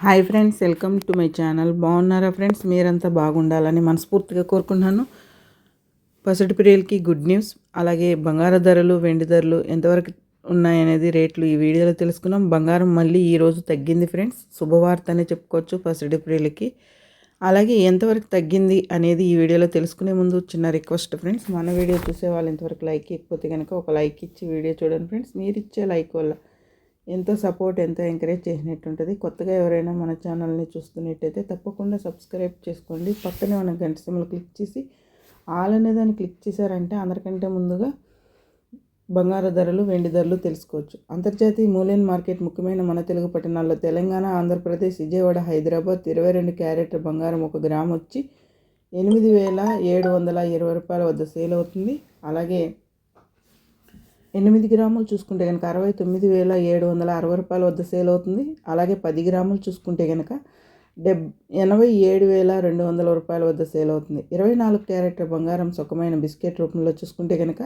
Hi friends welcome to my channel. బాగున్నారా friends? మీరంతా బాగుండాలని మనస్ఫూర్తిగా కోరుకుంటున్నాను. పసిడి ప్రియులకి గుడ్ న్యూస్. అలాగే బంగారు ధరలు వెండి ధరలు ఎంతవరకు ఉన్నాయనేది రేట్లు ఈ వీడియోలో తెలుసుకున్నాం. బంగారం మళ్ళీ ఈరోజు తగ్గింది ఫ్రెండ్స్. శుభవార్త అనే చెప్పుకోవచ్చు పసిడి ప్రియులకి. అలాగే ఎంతవరకు తగ్గింది అనేది ఈ వీడియోలో తెలుసుకునే ముందు చిన్న రిక్వెస్ట్ ఫ్రెండ్స్. మన వీడియో చూసే వాళ్ళు ఇంతవరకు లైక్ ఇకపోతే కనుక ఒక లైక్ ఇచ్చి వీడియో చూడండి ఫ్రెండ్స్. మీరు ఇచ్చే లైక్ వల్ల ఎంతో సపోర్ట్ ఎంతో ఎంకరేజ్ చేసినట్టు ఉంటుంది కొత్తగా ఎవరైనా మన ఛానల్ని చూస్తున్నట్టయితే తప్పకుండా సబ్స్క్రైబ్ చేసుకోండి. పక్కనే ఉన్న గంట సిమ్లు క్లిక్ చేసి ఆల్ అనే దాన్ని క్లిక్ చేశారంటే అందరికంటే ముందుగా బంగారు ధరలు వెండి ధరలు తెలుసుకోవచ్చు. అంతర్జాతీయ మూలైన మార్కెట్ ముఖ్యమైన మన తెలుగు పట్టణాల్లో తెలంగాణ ఆంధ్రప్రదేశ్ విజయవాడ హైదరాబాద్ ఇరవై రెండు క్యారెట్ బంగారం ఒక గ్రామ్ వచ్చి ఎనిమిది వేల ఏడు వందల ఇరవై రూపాయల వద్ద సేల్ అవుతుంది. అలాగే ఎనిమిది గ్రాములు చూసుకుంటే కనుక అరవై తొమ్మిది వేల ఏడు వందల అరవై రూపాయల వద్ద సేల్ అవుతుంది. అలాగే పది గ్రాములు చూసుకుంటే కనుక డెబ్ ఎనభై ఏడు వేల రెండు వందల రూపాయల వద్ద సేల్ అవుతుంది. ఇరవై నాలుగు క్యారెట్ బంగారం సుఖమైన బిస్కెట్ రూపంలో చూసుకుంటే కనుక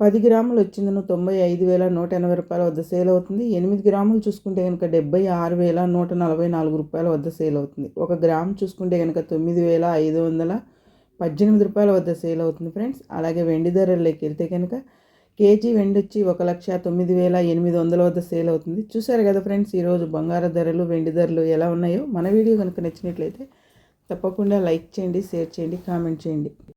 పది గ్రాములు వచ్చిందను తొంభై ఐదు వేల నూట ఎనభై రూపాయల వద్ద సేల్ అవుతుంది. ఎనిమిది గ్రాములు చూసుకుంటే కనుక డెబ్బై ఆరు వేల నూట నలభై నాలుగు రూపాయల వద్ద సేల్ అవుతుంది. ఒక గ్రామ్ చూసుకుంటే కనుక తొమ్మిది వేల ఐదు వందల పద్దెనిమిది రూపాయల వద్ద సేల్ అవుతుంది ఫ్రెండ్స్. అలాగే వెండి ధరల్లోకి వెళ్తే కనుక కేజీ వెండొచ్చి ఒక లక్ష తొమ్మిది వేల ఎనిమిది వందల వద్ద సేల్ అవుతుంది. చూసారు కదా ఫ్రెండ్స్ ఈరోజు బంగారు ధరలు వెండి ధరలు ఎలా ఉన్నాయో? మన వీడియో కనుక నచ్చినట్లయితే తప్పకుండా లైక్ చేయండి షేర్ చేయండి కామెంట్ చేయండి.